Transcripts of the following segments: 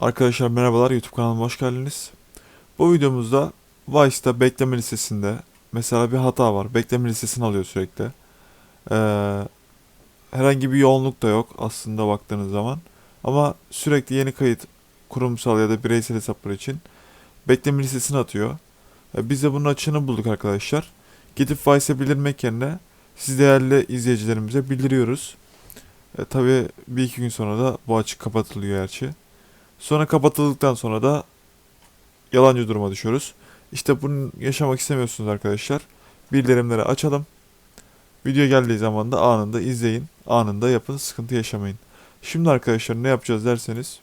Arkadaşlar merhabalar YouTube kanalıma hoş geldiniz. Bu videomuzda Vice'da bekleme listesinde mesela bir hata var. Bekleme listesini alıyor sürekli. Ee, herhangi bir yoğunluk da yok aslında baktığınız zaman. Ama sürekli yeni kayıt kurumsal ya da bireysel hesaplar için bekleme listesini atıyor. Ee, biz de bunun açığını bulduk arkadaşlar. Gidip Vice'e bildirmek yerine siz değerli izleyicilerimize bildiriyoruz. E, tabii bir iki gün sonra da bu açık kapatılıyor gerçi. Sonra kapatıldıktan sonra da yalancı duruma düşüyoruz. İşte bunu yaşamak istemiyorsunuz arkadaşlar. Bildirimleri açalım. Video geldiği zaman da anında izleyin. Anında yapın. Sıkıntı yaşamayın. Şimdi arkadaşlar ne yapacağız derseniz.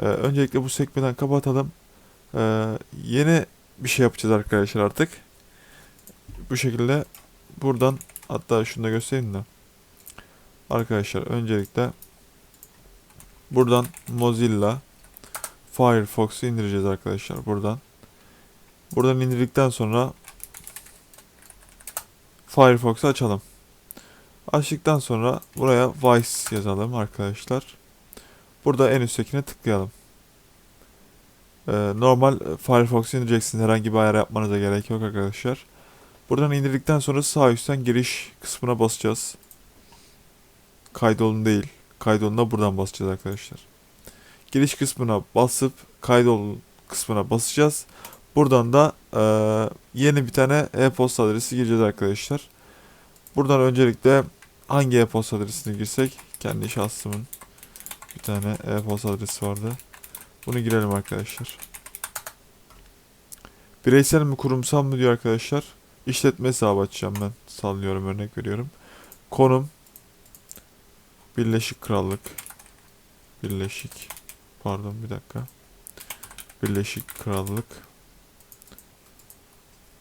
e, öncelikle bu sekmeden kapatalım. E, yeni bir şey yapacağız arkadaşlar artık. Bu şekilde buradan hatta şunu da göstereyim de. Arkadaşlar öncelikle buradan Mozilla Firefox'u indireceğiz arkadaşlar buradan. Buradan indirdikten sonra Firefox'u açalım. Açtıktan sonra buraya Vice yazalım arkadaşlar. Burada en üsttekine tıklayalım. Ee, normal Firefox'u indireceksiniz. Herhangi bir ayar yapmanıza gerek yok arkadaşlar. Buradan indirdikten sonra sağ üstten giriş kısmına basacağız. Kaydolun değil. Kaydoluna buradan basacağız arkadaşlar. Giriş kısmına basıp kaydol kısmına basacağız. Buradan da eee, yeni bir tane e-posta adresi gireceğiz arkadaşlar. Buradan öncelikle hangi e-posta adresini girsek kendi şahsımın bir tane e-posta adresi vardı. Bunu girelim arkadaşlar. Bireysel mi kurumsal mı diyor arkadaşlar. İşletme hesabı açacağım ben. Sallıyorum örnek veriyorum. Konum Birleşik Krallık Birleşik Pardon bir dakika. Birleşik Krallık.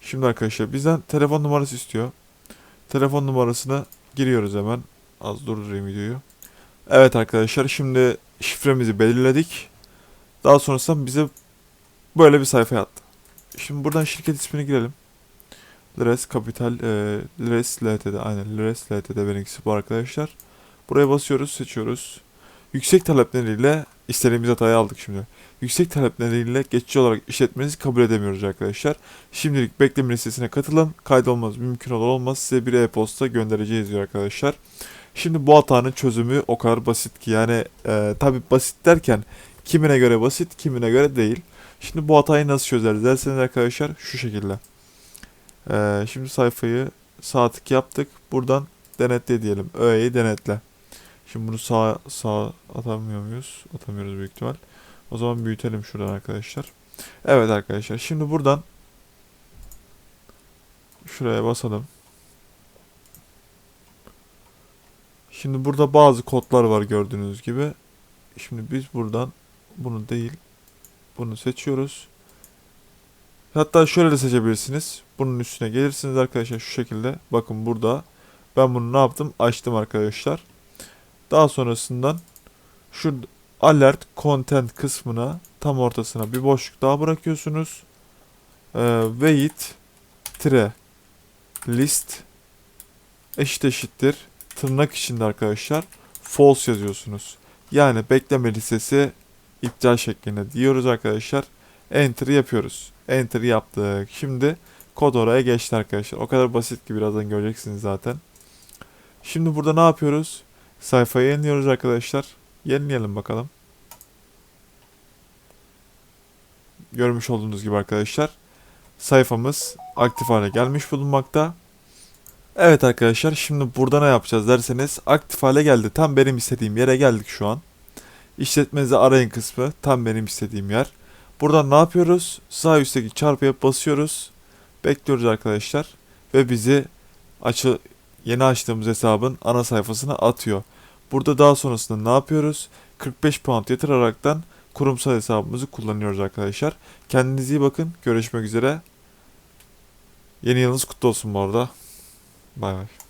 Şimdi arkadaşlar bizden telefon numarası istiyor. Telefon numarasına giriyoruz hemen. Az durdurayım videoyu. Evet arkadaşlar şimdi şifremizi belirledik. Daha sonrasında bize böyle bir sayfa attı. Şimdi buradan şirket ismini girelim. Lres Kapital e, Lres LTD aynen Lres LTD benimkisi bu arkadaşlar. Buraya basıyoruz seçiyoruz. Yüksek talepleriyle istediğimiz hatayı aldık şimdi. Yüksek talepleriyle geçici olarak işletmenizi kabul edemiyoruz arkadaşlar. Şimdilik bekleme listesine katılın. Kaydolmanız mümkün olur olmaz size bir e-posta göndereceğiz diyor arkadaşlar. Şimdi bu hatanın çözümü o kadar basit ki yani e, tabi basit derken kimine göre basit kimine göre değil. Şimdi bu hatayı nasıl çözeriz derseniz arkadaşlar şu şekilde. E, şimdi sayfayı sağ tık yaptık. Buradan denetle diyelim. Ö'yi denetle. Şimdi bunu sağ sağ atamıyor muyuz? Atamıyoruz büyük ihtimal. O zaman büyütelim şuradan arkadaşlar. Evet arkadaşlar. Şimdi buradan şuraya basalım. Şimdi burada bazı kodlar var gördüğünüz gibi. Şimdi biz buradan bunu değil bunu seçiyoruz. Hatta şöyle de seçebilirsiniz. Bunun üstüne gelirsiniz arkadaşlar şu şekilde. Bakın burada ben bunu ne yaptım? Açtım arkadaşlar. Daha sonrasından şu alert content kısmına tam ortasına bir boşluk daha bırakıyorsunuz. Ee, wait tire list eşit eşittir tırnak içinde arkadaşlar false yazıyorsunuz. Yani bekleme listesi iptal şeklinde diyoruz arkadaşlar. Enter yapıyoruz. Enter yaptık. Şimdi kod oraya geçti arkadaşlar. O kadar basit ki birazdan göreceksiniz zaten. Şimdi burada ne yapıyoruz? Sayfayı yeniliyoruz arkadaşlar. Yenileyelim bakalım. Görmüş olduğunuz gibi arkadaşlar. Sayfamız aktif hale gelmiş bulunmakta. Evet arkadaşlar şimdi burada ne yapacağız derseniz aktif hale geldi. Tam benim istediğim yere geldik şu an. İşletmenizi arayın kısmı tam benim istediğim yer. Buradan ne yapıyoruz? Sağ üstteki çarpıya basıyoruz. Bekliyoruz arkadaşlar. Ve bizi açı yeni açtığımız hesabın ana sayfasına atıyor. Burada daha sonrasında ne yapıyoruz? 45 pound yatıraraktan kurumsal hesabımızı kullanıyoruz arkadaşlar. Kendinize iyi bakın. Görüşmek üzere. Yeni yılınız kutlu olsun bu arada. Bay bay.